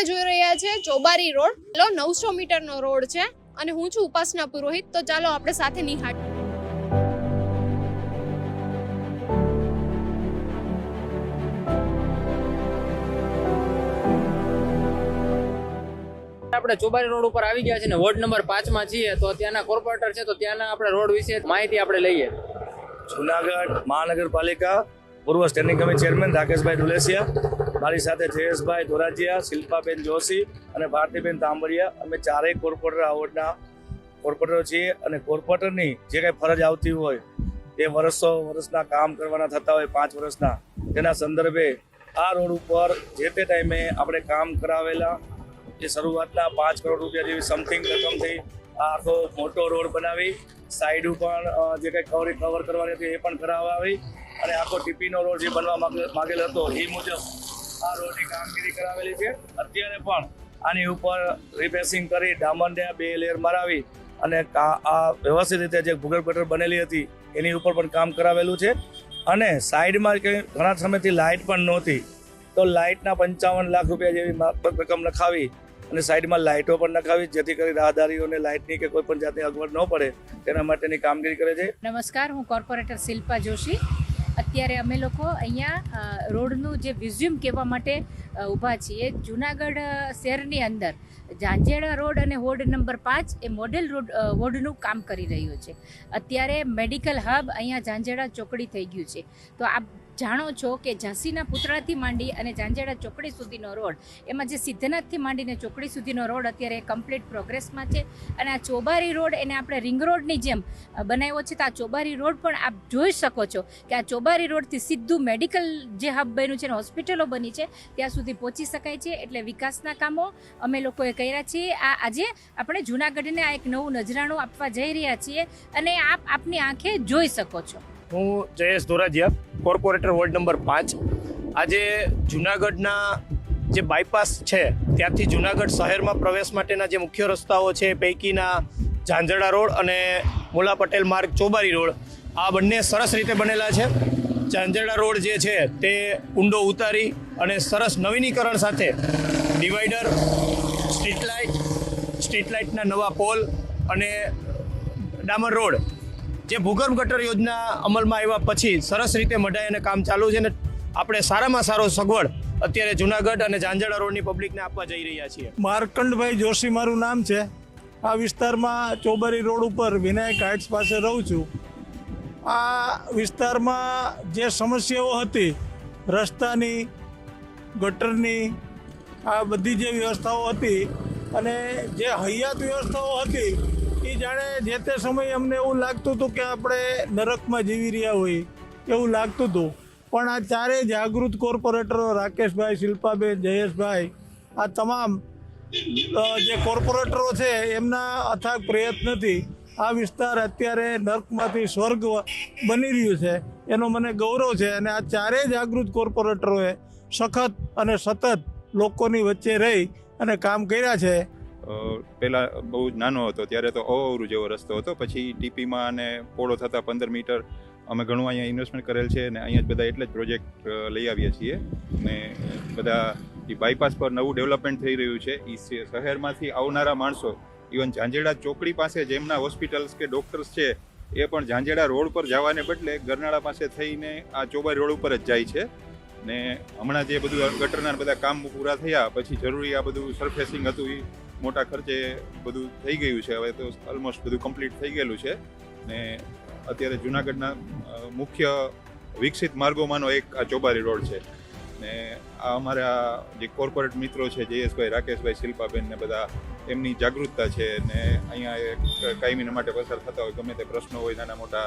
આપણે જોઈ રહ્યા છે ચોબારી રોડ. લો નવસો મીટરનો રોડ છે અને હું છું ઉપાસના પુરોહિત. તો ચાલો આપણે સાથે નિહાળ. આપણે ચોબારી રોડ ઉપર આવી ગયા છે ને વોર્ડ નંબર પાંચમાં છીએ તો ત્યાંના કોર્પોરેટર છે તો ત્યાંના આપણે રોડ વિશે માહિતી આપણે લઈએ. જુનાગઢ મહાનગરપાલિકા પૂર્વ standing committee chairman Rakeshbhai Dulesiya મારી સાથે જયેશભાઈ ધોરાજીયા, શિલ્પાબેન જોશી અને ભારતીબેન તાંબરિયા અમે ચારેય કોર્પોરેટર આ વોર્ડના કોર્પોરેટરો છીએ અને કોર્પોરેટરની જે કંઈ ફરજ આવતી હોય, એ વર્ષો વર્ષના કામ કરવાના થતા હોય પાંચ વર્ષના તેના સંદર્ભે આ રોડ ઉપર જે તે ટાઈમે આપણે કામ કરાવેલા જે શરૂઆતના પાંચ કરોડ રૂપિયા જેવી સમથિંગ રકમથી આ આખો મોટો રોડ બનાવી સાઈડ પણ જે કંઈ કવર કવર કરવાની હતી એ પણ કરાવી અને આખો ટીપીનો રોડ જે બનવા માંગે- માંગેલો હતો, એ મુજબ આ રોડની કામગીરી કરાવેલી છે. અત્યારે પણ આની ઉપર રિપેસિંગ કરી ડામરને બે લેયર મરાવી અને આ વ્યવસ્થિત રીતે જે ભૂગર્ભ ગટર બનેલી હતી, એની ઉપર પણ કામ કરાવેલું છે. અને સાઈડમાં ઘણા સમયથી લાઇટ પણ નહોતી, તો લાઇટના પંચાવન લાખ રૂપિયા જેવી રકમ નખાવી અને સાઈડમાં લાઇટો પણ નખાવી જેથી કરી રાહદારીઓને લાઇટની કે કોઈ પણ જાતની અગવડ ન પડે, તેના માટેની કામગીરી કરે છે. નમસ્કાર, હું કોર્પોરેટર શિલ્પા જોશી. a અત્યારે અમે લોકો અહીંયા રોડનું જે મ્યુઝિયમ કહેવા માટે ઊભા છીએ. જુનાગઢ શહેરની અંદર ઝાંઝેડા રોડ અને વોર્ડ નંબર પાંચ એ મોડેલ રોડ વોર્ડનું કામ કરી રહ્યું છે. અત્યારે મેડિકલ હબ અહીંયા ઝાંઝેડા ચોકડી થઈ ગયું છે. તો આપ જાણો છો કે ઝાંસીના પુતળાથી માંડી અને ઝાંઝેડા ચોકડી સુધીનો રોડ, એમાં જે સિદ્ધનાથથી માંડીને ચોકડી સુધીનો રોડ અત્યારે કમ્પ્લીટ પ્રોગ્રેસમાં છે. અને આ ચોબારી રોડ એને આપણે રિંગ રોડની જેમ બનાવ્યો છે. તો આ ચોબારી રોડ પણ આપ જોઈ શકો છો કે આ ચોબારી રોડથી સીધું મેડિકલ જે હબ બન્યું છે અને હોસ્પિટલો બની છે, ત્યાં સુધી પહોંચી શકાય છે એટલે વિકાસના કામો અમે લોકોએ કર્યા છીએ. આ આજે આપણે જૂનાગઢને આ એક નવું નજરાણું આપવા જઈ રહ્યા છીએ અને આપ આપની આંખે જોઈ શકો છો. હું Jayesh Dhorajiya, corporator ward number પાંચ. આજે જુનાગઢના જે બાયપાસ છે, ત્યાંથી જુનાગઢ શહેરમાં પ્રવેશ માટેના જે મુખ્ય રસ્તાઓ છે, પૈકીના ઝાંઝડા રોડ અને મુલા પટેલ માર્ગ ચોબારી રોડ, આ બંને સરસ રીતે બનેલા છે. ઝાંઝરડા રોડ જે છે તે ઊંડો ઉતારી અને સરસ નવીનીકરણ સાથે ડિવાઈડર સ્ટ્રીટ લાઇટ સ્ટ્રીટ લાઇટના નવા પોલ અને ડામર રોડ, જે ભૂગર્ભ ગટર યોજના અમલમાં આવ્યા પછી સરસ રીતે મઢાઈ અને કામ ચાલુ છે ને આપણે સારામાં સારો સગવડ અત્યારે જુનાગઢ અને ઝાંઝડા રોડની પબ્લિકને આપવા જઈ રહ્યા છીએ. માર્કંડભાઈ જોશી મારું નામ છે. આ વિસ્તારમાં ચોબારી રોડ ઉપર વિનાયક હાઇટ્સ પાસે રહું છું. આ વિસ્તારમાં જે સમસ્યાઓ હતી, રસ્તાની, ગટરની, આ બધી જે વ્યવસ્થાઓ હતી અને જે હૈયાત વ્યવસ્થાઓ હતી એ જાણે જે તે સમયે અમને એવું લાગતું હતું કે આપણે નરકમાં જીવી રહ્યા હોય, એવું લાગતું હતું. પણ આ ચારેય જાગૃત કોર્પોરેટરો, રાકેશભાઈ, શિલ્પાબેન, જયેશભાઈ, આ તમામ જે કોર્પોરેટરો છે, એમના અથાગ પ્રયત્નથી આ વિસ્તાર અત્યારે નર્કમાંથી સ્વર્ગ બની રહ્યું છે. એનો મને ગૌરવ છે અને આ ચારેય જાગૃત કોર્પોરેટરોએ સખત અને સતત લોકોની વચ્ચે રહી અને કામ કર્યા છે. પહેલાં બહુ જ નાનો હતો, ત્યારે તો અવરું જેવો રસ્તો હતો. પછી ટીપીમાં અને પોળો થતાં પંદર મીટર અમે ઘણું અહીંયા ઇન્વેસ્ટમેન્ટ કરેલ છે અને અહીંયા જ બધા એટલે જ પ્રોજેક્ટ લઈ આવીએ છીએ. ને બધા એ બાયપાસ પર નવું ડેવલપમેન્ટ થઈ રહ્યું છે. એ શહેરમાંથી આવનારા માણસો ઇવન ઝાંઝેડા ચોકડી પાસે જેમના હોસ્પિટલ્સ કે ડૉક્ટર્સ છે, એ પણ ઝાંઝેડા રોડ પર જવાને બદલે ગરનાળા પાસે થઈને આ ચોબારી રોડ ઉપર જ જાય છે. ને હમણાં જે બધું ગટરના બધા કામ પૂરા થયા, પછી જરૂરી આ બધું સરફેસિંગ હતું એ મોટા ખર્ચે બધું થઈ ગયું છે. હવે તો ઓલમોસ્ટ બધું કમ્પ્લીટ થઈ ગયેલું છે. ને અત્યારે જુનાગઢના મુખ્ય વિકસિત માર્ગોમાંનો એક આ ચોબારી રોડ છે. ને આ અમારા જે કોર્પોરેટ મિત્રો છે, જયેશભાઈ, રાકેશભાઈ, શિલ્પાબેન ને બધા, એમની જાગૃતતા છે ને અહીંયા કાયમીના માટે પસાર થતા હોય, ગમે તે પ્રશ્નો હોય નાના મોટા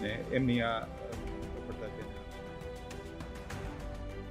ને એમની આ